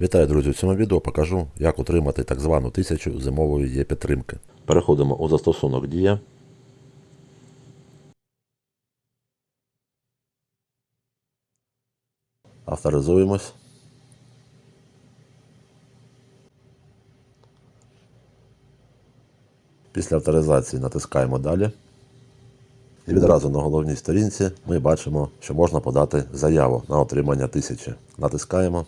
Вітаю, друзі! У цьому відео покажу, як отримати так звану тисячу зимової є підтримки. Переходимо у застосунок Дія. Авторизуємось. Після авторизації натискаємо Далі. І відразу на головній сторінці ми бачимо, що можна подати заяву на отримання тисячі. Натискаємо.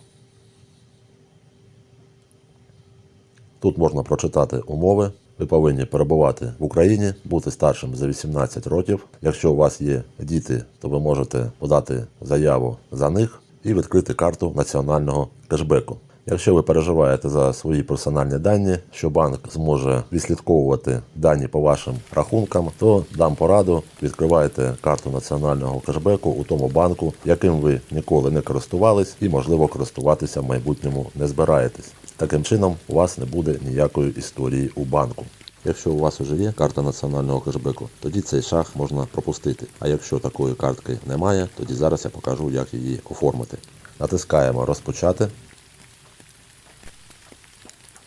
Тут можна прочитати умови. Ви повинні перебувати в Україні, бути старшим за 18 років. Якщо у вас є діти, то ви можете подати заяву за них і відкрити карту національного кешбеку. Якщо ви переживаєте за свої персональні дані, що банк зможе відслідковувати дані по вашим рахункам, то дам пораду, відкривайте карту національного кешбеку у тому банку, яким ви ніколи не користувались і, можливо, користуватися в майбутньому не збираєтесь. Таким чином, у вас не буде ніякої історії у банку. Якщо у вас вже є карта національного кешбеку, тоді цей шаг можна пропустити. А якщо такої картки немає, тоді зараз я покажу, як її оформити. Натискаємо Розпочати.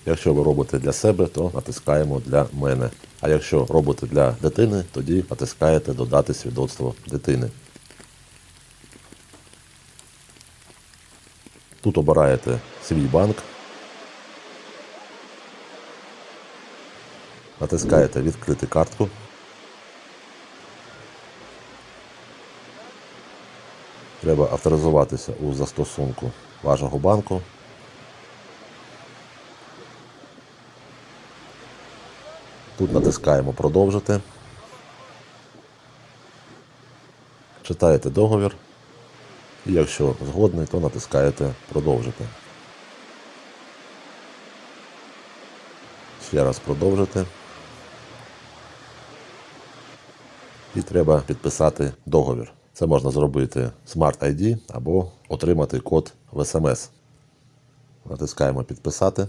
Якщо ви робите для себе, то натискаємо для мене. А якщо робите для дитини, тоді натискаєте Додати свідоцтво дитини. Тут обираєте свій банк. Натискаєте Відкрити картку. Треба авторизуватися у застосунку вашого банку. Тут натискаємо Продовжити. Читаєте договір. І якщо згодний, то натискаєте Продовжити. Ще раз продовжити. І треба підписати договір. Це можна зробити Smart ID або отримати код в SMS. Натискаємо Підписати.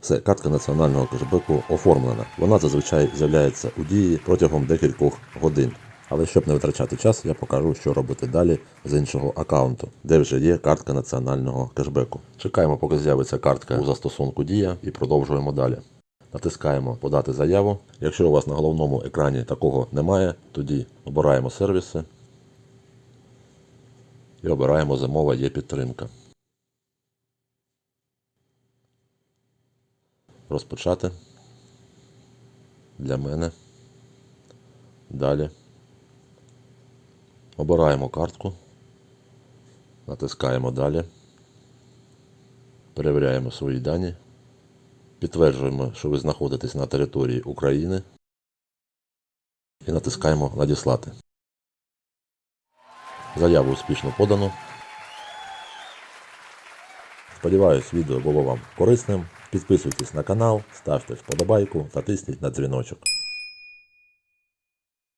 Все, картка національного кешбеку оформлена. Вона зазвичай з'являється у дії протягом декількох годин. Але щоб не витрачати час, я покажу, що робити далі з іншого аккаунту, де вже є картка національного кешбеку. Чекаємо, поки з'явиться картка у застосунку Дія і продовжуємо далі. Натискаємо Подати заяву. Якщо у вас на головному екрані такого немає, тоді обираємо сервіси і обираємо Зимова є підтримка. Розпочати. Для мене. Далі. Обираємо картку. Натискаємо далі. Перевіряємо свої дані. Підтверджуємо, що ви знаходитесь на території України. І натискаємо Надіслати. Заяву успішно подано. Сподіваюсь, відео було вам корисним. Підписуйтесь на канал, ставте вподобайку та тисніть на дзвіночок.